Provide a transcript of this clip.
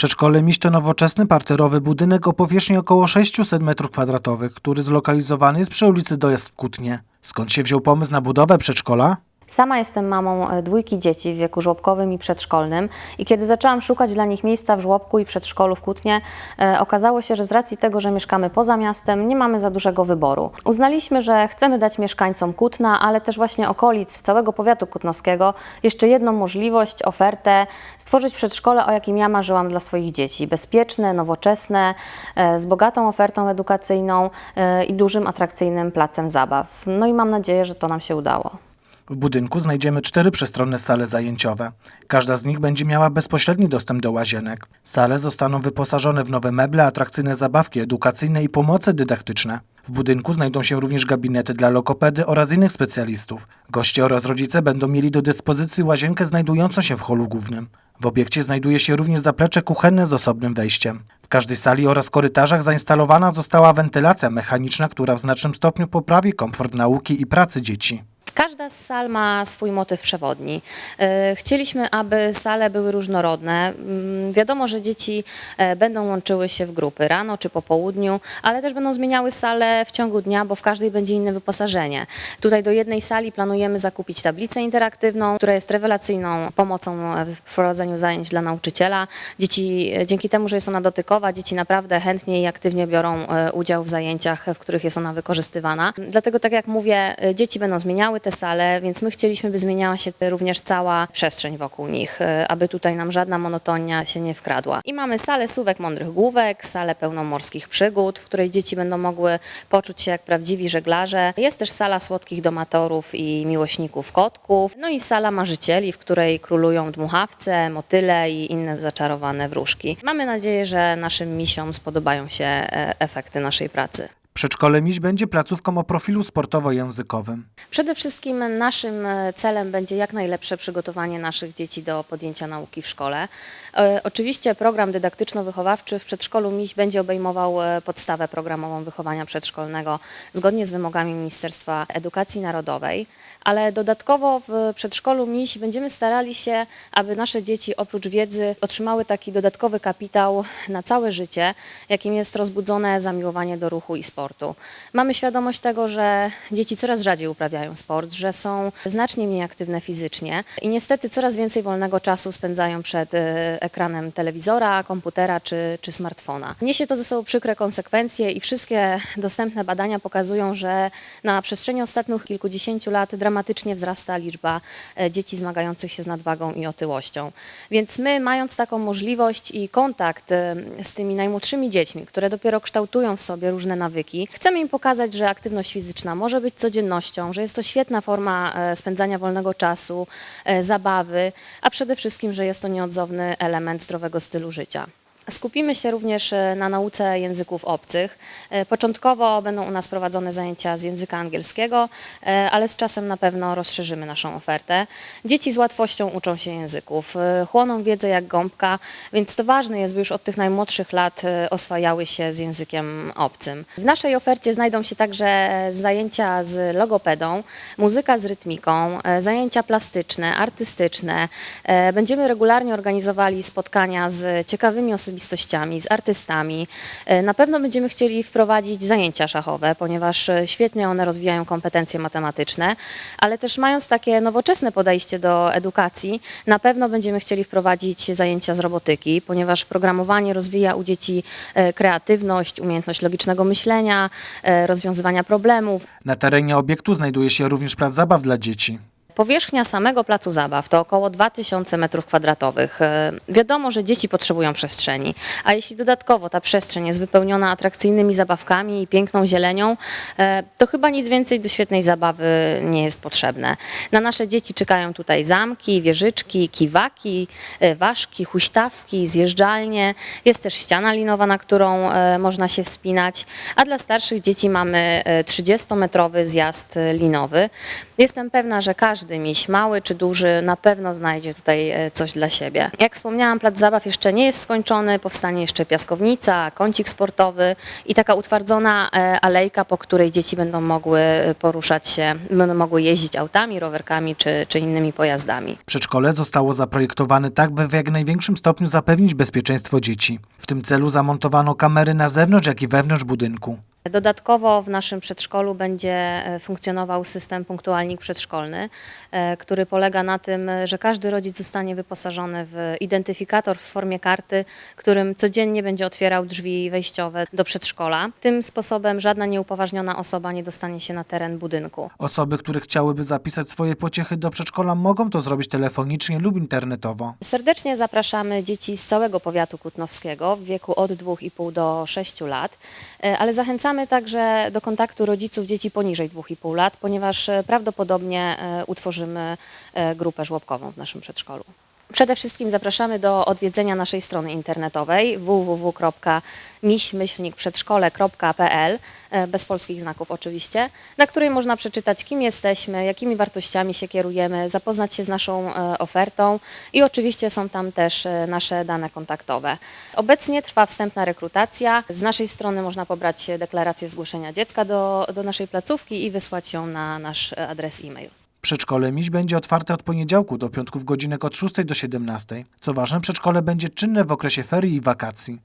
Przedszkole Miś to nowoczesny parterowy budynek o powierzchni około 600 m2, który zlokalizowany jest przy ulicy Dojazd w Kutnie. Skąd się wziął pomysł na budowę przedszkola? Sama jestem mamą e, dwójki dzieci w wieku żłobkowym i przedszkolnym i kiedy zaczęłam szukać dla nich miejsca w żłobku i przedszkolu w Kutnie, e, okazało się, że z racji tego, że mieszkamy poza miastem, nie mamy za dużego wyboru. Uznaliśmy, że chcemy dać mieszkańcom Kutna, ale też właśnie okolic całego powiatu kutnowskiego jeszcze jedną możliwość, ofertę, stworzyć przedszkole, o jakim ja marzyłam dla swoich dzieci. Bezpieczne, nowoczesne, e, z bogatą ofertą edukacyjną i dużym, atrakcyjnym placem zabaw. No i mam nadzieję, że to nam się udało. W budynku znajdziemy cztery przestronne sale zajęciowe. Każda z nich będzie miała bezpośredni dostęp do łazienek. Sale zostaną wyposażone w nowe meble, atrakcyjne zabawki edukacyjne i pomoce dydaktyczne. W budynku znajdą się również gabinety dla lokopedy oraz innych specjalistów. Goście oraz rodzice będą mieli do dyspozycji łazienkę znajdującą się w holu głównym. W obiekcie znajduje się również zaplecze kuchenne z osobnym wejściem. W każdej sali oraz korytarzach zainstalowana została wentylacja mechaniczna, która w znacznym stopniu poprawi komfort nauki i pracy dzieci. Każda z sal ma swój motyw przewodni. E, Chcieliśmy, aby sale były różnorodne. Mm, Wiadomo, że dzieci e, będą łączyły się w grupy rano czy po południu, ale też będą zmieniały sale w ciągu dnia, bo w każdej będzie inne wyposażenie. Tutaj do jednej sali planujemy zakupić tablicę interaktywną, która jest rewelacyjną pomocą w prowadzeniu zajęć dla nauczyciela. Dzieci, e, dzięki temu, że jest ona dotykowa, dzieci naprawdę chętnie i aktywnie biorą e, udział w zajęciach, w których jest ona wykorzystywana. Dlatego, tak jak mówię, e, dzieci będą zmieniały te sale, więc my chcieliśmy, by zmieniała się również cała przestrzeń wokół nich, e, aby tutaj nam żadna monotonia się nie wkradła. I mamy salę Słówek Mądrych Główek, salę pełną morskich przygód, w której dzieci będą mogły poczuć się jak prawdziwi żeglarze. Jest też sala słodkich domatorów i miłośników kotków, no i sala marzycieli, w której królują dmuchawce, motyle i inne zaczarowane wróżki. Mamy nadzieję, że naszym misiom spodobają się e, efekty naszej pracy. Przedszkole Miś będzie placówką o profilu sportowo-językowym. Przede wszystkim naszym e, celem będzie jak najlepsze przygotowanie naszych dzieci do podjęcia nauki w szkole. E, Oczywiście program dydaktyczno-wychowawczy w przedszkolu MIŚ będzie obejmował e, podstawę programową wychowania przedszkolnego zgodnie z wymogami Ministerstwa Edukacji Narodowej, ale dodatkowo w przedszkolu MIŚ będziemy starali się, aby nasze dzieci oprócz wiedzy otrzymały taki dodatkowy kapitał na całe życie, jakim jest rozbudzone zamiłowanie do ruchu i sportu. Mamy świadomość tego, że dzieci coraz rzadziej uprawiają sport, że są znacznie mniej aktywne fizycznie i niestety coraz więcej wolnego czasu spędzają przed e, ekranem telewizora, komputera czy, czy smartfona. Niesie to ze sobą przykre konsekwencje i wszystkie dostępne badania pokazują, że na przestrzeni ostatnich kilkudziesięciu lat dramatycznie wzrasta liczba e, dzieci zmagających się z nadwagą i otyłością. Więc my, mając taką możliwość i kontakt e, z tymi najmłodszymi dziećmi, które dopiero kształtują w sobie różne nawyki, chcemy im pokazać, że aktywność fizyczna może być codziennością, że jest to świetna forma e, spędzania wolnego czasu, e, zabawy, a przede wszystkim, że jest to nieodzowny element zdrowego stylu życia. Skupimy się również e, na nauce języków obcych. E, Początkowo będą u nas prowadzone zajęcia z języka angielskiego, e, ale z czasem na pewno rozszerzymy naszą ofertę. Dzieci z łatwością uczą się języków, chłoną wiedzę jak gąbka, więc to ważne jest, by już od tych najmłodszych lat oswajały się z językiem obcym. W naszej ofercie znajdą się także zajęcia z logopedą, muzyka z rytmiką, zajęcia plastyczne, artystyczne. Będziemy regularnie organizowali spotkania z ciekawymi osobistościami, z artystami. E, Na pewno będziemy chcieli wprowadzić zajęcia szachowe, ponieważ e, świetnie one rozwijają kompetencje matematyczne, ale też mając takie nowoczesne podejście do edukacji, na pewno będziemy chcieli wprowadzić zajęcia z robotyki, ponieważ programowanie rozwija u dzieci e, kreatywność, umiejętność logicznego myślenia, rozwiązywania problemów. Na terenie obiektu znajduje się również plac zabaw dla dzieci. Powierzchnia samego placu zabaw to około 2000 m2. E, Wiadomo, że dzieci potrzebują przestrzeni, a jeśli dodatkowo ta przestrzeń jest wypełniona atrakcyjnymi zabawkami i piękną zielenią, e, to chyba nic więcej do świetnej zabawy nie jest potrzebne. Na nasze dzieci czekają tutaj zamki, wieżyczki, kiwaki, e, ważki, huśtawki, zjeżdżalnie. Jest też ściana linowa, na którą można się wspinać, a dla starszych dzieci mamy e, 30-metrowy zjazd linowy. Jestem pewna, że każdy miś, mały czy duży, na pewno znajdzie tutaj e, coś dla siebie. Jak wspomniałam, plac zabaw jeszcze nie jest skończony, powstanie jeszcze piaskownica, kącik sportowy i taka utwardzona e, alejka, po której dzieci będą mogły e, poruszać się, będą mogły jeździć autami, rowerkami czy, czy innymi pojazdami. Przedszkole zostało zaprojektowane tak, by w jak największym stopniu zapewnić bezpieczeństwo dzieci. W tym celu zamontowano kamery na zewnątrz, jak i wewnątrz budynku. Dodatkowo w naszym przedszkolu będzie e, funkcjonował system punktualnik przedszkolny, e, który polega na tym, że każdy rodzic zostanie wyposażony w identyfikator w formie karty, którym codziennie będzie otwierał drzwi wejściowe do przedszkola. Tym sposobem żadna nieupoważniona osoba nie dostanie się na teren budynku. Osoby, które chciałyby zapisać swoje pociechy do przedszkola, mogą to zrobić telefonicznie lub internetowo. Serdecznie zapraszamy dzieci z całego powiatu kutnowskiego w wieku od 2,5 do 6 lat, e, ale zachęcamy także do kontaktu rodziców dzieci poniżej 2,5 lat, ponieważ e, prawdopodobnie e, utworzymy e, grupę żłobkową w naszym przedszkolu. Przede wszystkim zapraszamy do odwiedzenia naszej strony internetowej www.miś-przedszkole.pl e, bez polskich znaków oczywiście, na której można przeczytać kim jesteśmy, jakimi wartościami się kierujemy, zapoznać się z naszą e, ofertą i oczywiście są tam też e, nasze dane kontaktowe. Obecnie trwa wstępna rekrutacja. Z naszej strony można pobrać deklarację zgłoszenia dziecka do, do naszej placówki i wysłać ją na nasz adres e-mail. Przedszkole Miś będzie otwarte od poniedziałku do piątku w godzinach od 6 do 17. Co ważne, przedszkole będzie czynne w okresie ferii i wakacji.